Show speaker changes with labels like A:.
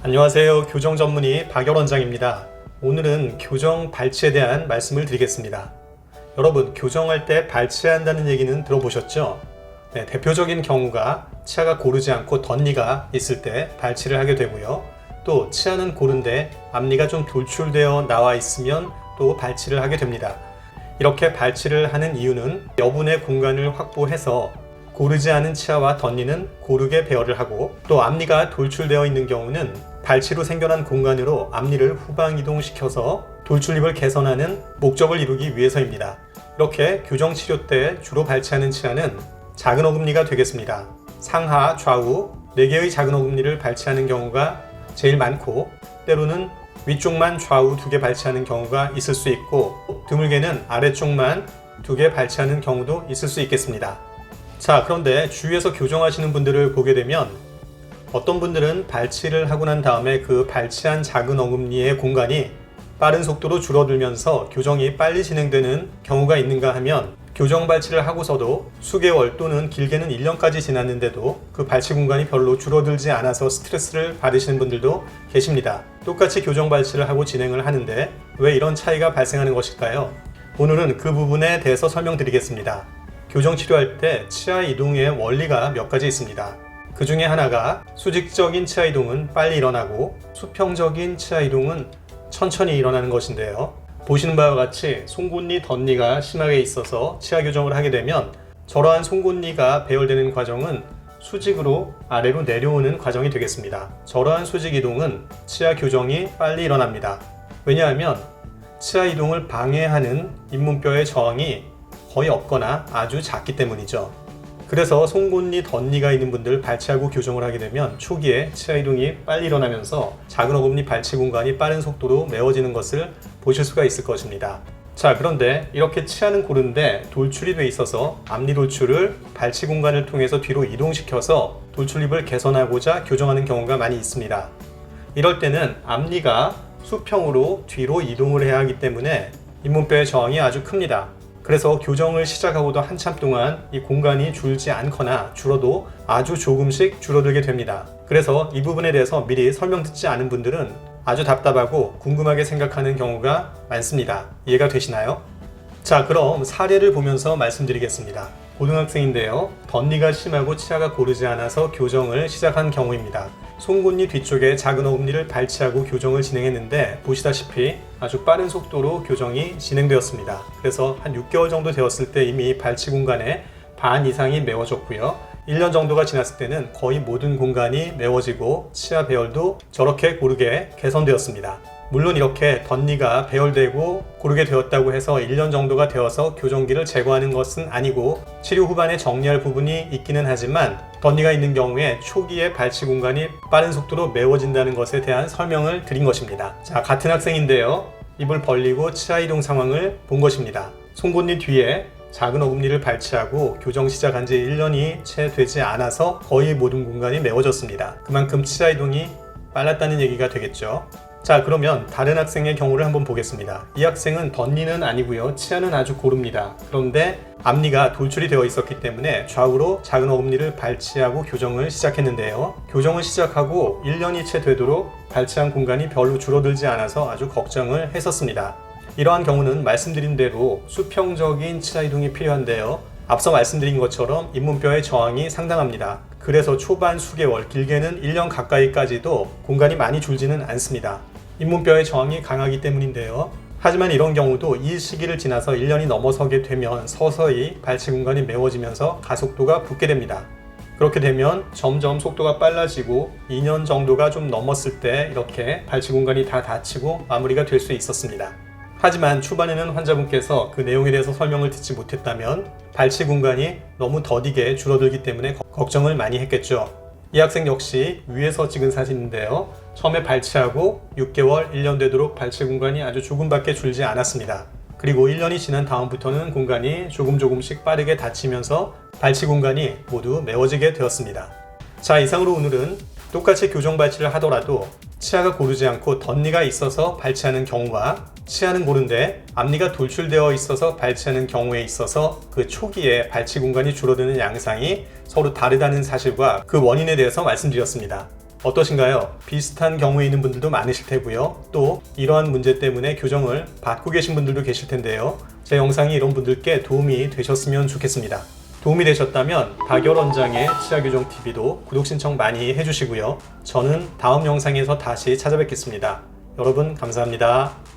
A: 안녕하세요. 교정 전문의 박열 원장입니다. 오늘은 교정 발치에 대한 말씀을 드리겠습니다. 여러분, 교정할 때 발치한다는 얘기는 들어보셨죠? 네, 대표적인 경우가 치아가 고르지 않고 덧니가 있을 때 발치를 하게 되고요. 또 치아는 고른데 앞니가 좀 돌출되어 나와 있으면 또 발치를 하게 됩니다. 이렇게 발치를 하는 이유는 여분의 공간을 확보해서 고르지 않은 치아와 덧니는 고르게 배열을 하고 또 앞니가 돌출되어 있는 경우는 발치로 생겨난 공간으로 앞니를 후방 이동시켜서 돌출입을 개선하는 목적을 이루기 위해서입니다. 이렇게 교정 치료 때 주로 발치하는 치아는 작은 어금니가 되겠습니다. 상하, 좌우 4개의 작은 어금니를 발치하는 경우가 제일 많고 때로는 위쪽만 좌우 두 개 발치하는 경우가 있을 수 있고 드물게는 아래쪽만 두 개 발치하는 경우도 있을 수 있겠습니다. 자, 그런데 주위에서 교정하시는 분들을 보게 되면 어떤 분들은 발치를 하고 난 다음에 그 발치한 작은 어금니의 공간이 빠른 속도로 줄어들면서 교정이 빨리 진행되는 경우가 있는가 하면 교정 발치를 하고서도 수개월 또는 길게는 1년까지 지났는데도 그 발치 공간이 별로 줄어들지 않아서 스트레스를 받으시는 분들도 계십니다. 똑같이 교정 발치를 하고 진행을 하는데 왜 이런 차이가 발생하는 것일까요? 오늘은 그 부분에 대해서 설명드리겠습니다. 교정 치료할 때 치아 이동의 원리가 몇 가지 있습니다. 그 중에 하나가 수직적인 치아 이동은 빨리 일어나고 수평적인 치아 이동은 천천히 일어나는 것인데요. 보시는 바와 같이 송곳니 덧니가 심하게 있어서 치아 교정을 하게 되면 저러한 송곳니가 배열되는 과정은 수직으로 아래로 내려오는 과정이 되겠습니다. 저러한 수직 이동은 치아 교정이 빨리 일어납니다. 왜냐하면 치아 이동을 방해하는 잇몸뼈의 저항이 거의 없거나 아주 작기 때문이죠. 그래서 송곳니 덧니가 있는 분들 발치하고 교정을 하게 되면 초기에 치아 이동이 빨리 일어나면서 작은 어금니 발치 공간이 빠른 속도로 메워지는 것을 보실 수가 있을 것입니다. 자, 그런데 이렇게 치아는 고른데 돌출이 돼 있어서 앞니 돌출을 발치 공간을 통해서 뒤로 이동시켜서 돌출입을 개선하고자 교정하는 경우가 많이 있습니다. 이럴 때는 앞니가 수평으로 뒤로 이동을 해야 하기 때문에 잇몸뼈의 저항이 아주 큽니다. 그래서 교정을 시작하고도 한참 동안 이 공간이 줄지 않거나 줄어도 아주 조금씩 줄어들게 됩니다. 그래서 이 부분에 대해서 미리 설명 듣지 않은 분들은 아주 답답하고 궁금하게 생각하는 경우가 많습니다. 이해가 되시나요? 자, 그럼 사례를 보면서 말씀드리겠습니다. 고등학생인데요. 덧니가 심하고 치아가 고르지 않아서 교정을 시작한 경우입니다. 송곳니 뒤쪽에 작은 어금니를 발치하고 교정을 진행했는데 보시다시피 아주 빠른 속도로 교정이 진행되었습니다. 그래서 한 6개월 정도 되었을 때 이미 발치 공간의 반 이상이 메워졌고요. 1년 정도가 지났을 때는 거의 모든 공간이 메워지고 치아 배열도 저렇게 고르게 개선되었습니다. 물론 이렇게 덧니가 배열되고 고르게 되었다고 해서 1년 정도가 되어서 교정기를 제거하는 것은 아니고 치료 후반에 정리할 부분이 있기는 하지만 덧니가 있는 경우에 초기에 발치 공간이 빠른 속도로 메워진다는 것에 대한 설명을 드린 것입니다. 자, 같은 학생인데요. 입을 벌리고 치아 이동 상황을 본 것입니다. 송곳니 뒤에 작은 어금니를 발치하고 교정 시작한 지 1년이 채 되지 않아서 거의 모든 공간이 메워졌습니다. 그만큼 치아 이동이 빨랐다는 얘기가 되겠죠. 자 그러면 다른 학생의 경우를 한번 보겠습니다. 이 학생은 덧니는 아니고요. 치아는 아주 고릅니다. 그런데 앞니가 돌출이 되어 있었기 때문에 좌우로 작은 어금니를 발치하고 교정을 시작했는데요. 교정을 시작하고 1년이 채 되도록 발치한 공간이 별로 줄어들지 않아서 아주 걱정을 했었습니다. 이러한 경우는 말씀드린 대로 수평적인 치아 이동이 필요한데요. 앞서 말씀드린 것처럼 잇몸뼈의 저항이 상당합니다. 그래서 초반 수개월, 길게는 1년 가까이까지도 공간이 많이 줄지는 않습니다. 잇몸뼈의 저항이 강하기 때문인데요. 하지만 이런 경우도 이 시기를 지나서 1년이 넘어서게 되면 서서히 발치 공간이 메워지면서 가속도가 붙게 됩니다. 그렇게 되면 점점 속도가 빨라지고 2년 정도가 좀 넘었을 때 이렇게 발치 공간이 다 닫히고 마무리가 될 수 있었습니다. 하지만 초반에는 환자분께서 그 내용에 대해서 설명을 듣지 못했다면 발치 공간이 너무 더디게 줄어들기 때문에 거- 걱정을 많이 했겠죠. 이 학생 역시 위에서 찍은 사진인데요. 처음에 발치하고 6개월, 1년 되도록 발치 공간이 아주 조금밖에 줄지 않았습니다. 그리고 1년이 지난 다음부터는 공간이 조금 조금씩 빠르게 닫히면서 발치 공간이 모두 메워지게 되었습니다. 자, 이상으로 오늘은 똑같이 교정 발치를 하더라도 치아가 고르지 않고 덧니가 있어서 발치하는 경우와 치아는 고른데 앞니가 돌출되어 있어서 발치하는 경우에 있어서 그 초기에 발치 공간이 줄어드는 양상이 서로 다르다는 사실과 그 원인에 대해서 말씀드렸습니다. 어떠신가요? 비슷한 경우에 있는 분들도 많으실 테고요. 또 이러한 문제 때문에 교정을 받고 계신 분들도 계실 텐데요. 제 영상이 이런 분들께 도움이 되셨으면 좋겠습니다. 도움이 되셨다면 박열 원장의 치아교정 TV도 구독 신청 많이 해주시고요. 저는 다음 영상에서 다시 찾아뵙겠습니다. 여러분 감사합니다.